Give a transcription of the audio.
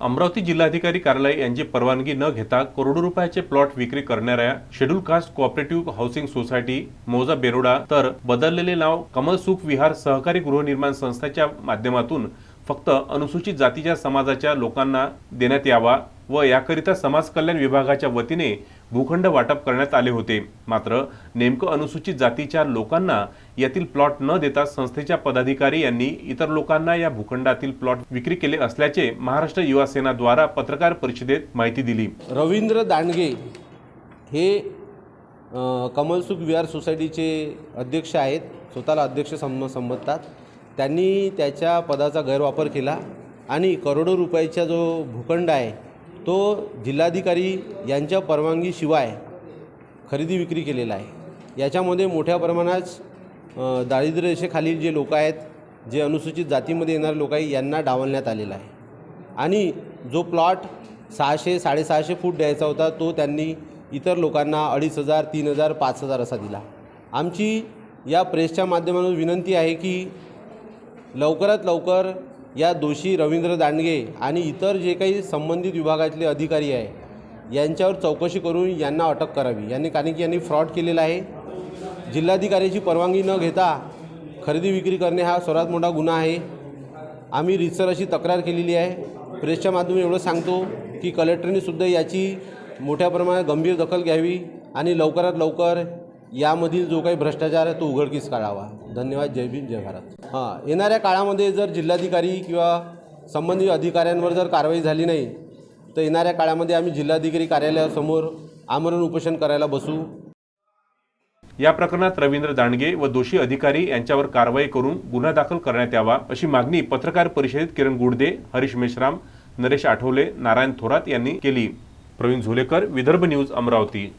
अमरावती जिल्हाधिकारी कार्यालय यांची परवानगी न घेता करोडो रुपयाचे प्लॉट विक्री करणाऱ्या schedule caste cooperative housing society मोजा बेरोडा तर बदललेले नाव कमल सुख विहार सहकारी गृहनिर्माण संस्थेच्या माध्यमातून फक्त अनुसूचित जातीच्या समाजाच्या लोकांना देण्यात यावा. व याकरिता समाज कल्याण विभागाच्या वतीने भूखंड वाटप करण्यात आले होते. मात्र नेमकं अनुसूचित जातीच्या लोकांना यातील प्लॉट न देता संस्थेच्या पदाधिकारी यांनी इतर लोकांना या भूखंडातील प्लॉट विक्री केले असल्याचे महाराष्ट्र युवा सेनाद्वारा पत्रकार परिषदेत माहिती दिली. रवींद्र दांडगे हे कमलसुख विहार सोसायटीचे अध्यक्ष आहेत. स्वतःला अध्यक्ष सम संबंधतात. त्यांनी त्याच्या पदाचा गैरवापर केला आणि करोडो रुपयाचा जो भूखंड आहे तो जिल्हाधिकारी यांच्या परवानगीशिवाय खरेदी विक्री केलेला आहे. याच्यामध्ये मोठ्या प्रमाणात दारिद्र्यरेषेखालील दारिद्र्य रेषेखालील जे लोक आहेत जे अनुसूचित जातीमध्ये येणारे लोक आहे यांना डावलण्यात आलेला आहे. आणि जो प्लॉट सहाशे साडेसहाशे फूट द्यायचा होता तो त्यांनी इतर लोकांना अडीच हजार तीन हजार पाच हजार असा दिला. आमची या प्रेसच्या माध्यमातून विनंती आहे की लवकरात लवकर या दोषी रवींद्र दांडगे आणि इतर जे काही संबंधित विभागातले अधिकारी आहे यांच्यावर चौकशी करून यांना अटक करावी. यांनी कारण की यांनी फ्रॉड केलेला आहे. जिल्हाधिकाऱ्याची परवानगी न घेता खरेदी विक्री करणे हा सर्वात मोठा गुन्हा आहे. आम्ही रितसर अशी तक्रार केलेली आहे. प्रेसच्या माध्यमातून एवढं सांगतो की कलेक्टरने सुद्धा याची मोठ्या प्रमाणात गंभीर दखल घ्यावी आणि लवकरात लवकर यामधील जो काही भ्रष्टाचार आहे तो उघडकीस काढावा. धन्यवाद. जय भीम जय भारत. हां येणाऱ्या काळामध्ये जर जिल्हाधिकारी किंवा संबंधित अधिकाऱ्यांवर जर कारवाई झाली नाही तर येणाऱ्या काळामध्ये आम्ही जिल्हाधिकारी कार्यालयासमोर आमरण उपोषण करायला बसू. या प्रकरणात रवींद्र दांडगे व दोषी अधिकारी यांच्यावर कारवाई करून गुन्हा दाखल करण्यात यावा अशी मागणी पत्रकार परिषदेत किरण गुडदे हरीश मेश्राम नरेश आठवले नारायण थोरात यांनी केली. प्रवीण झोलेकर विदर्भ न्यूज अमरावती.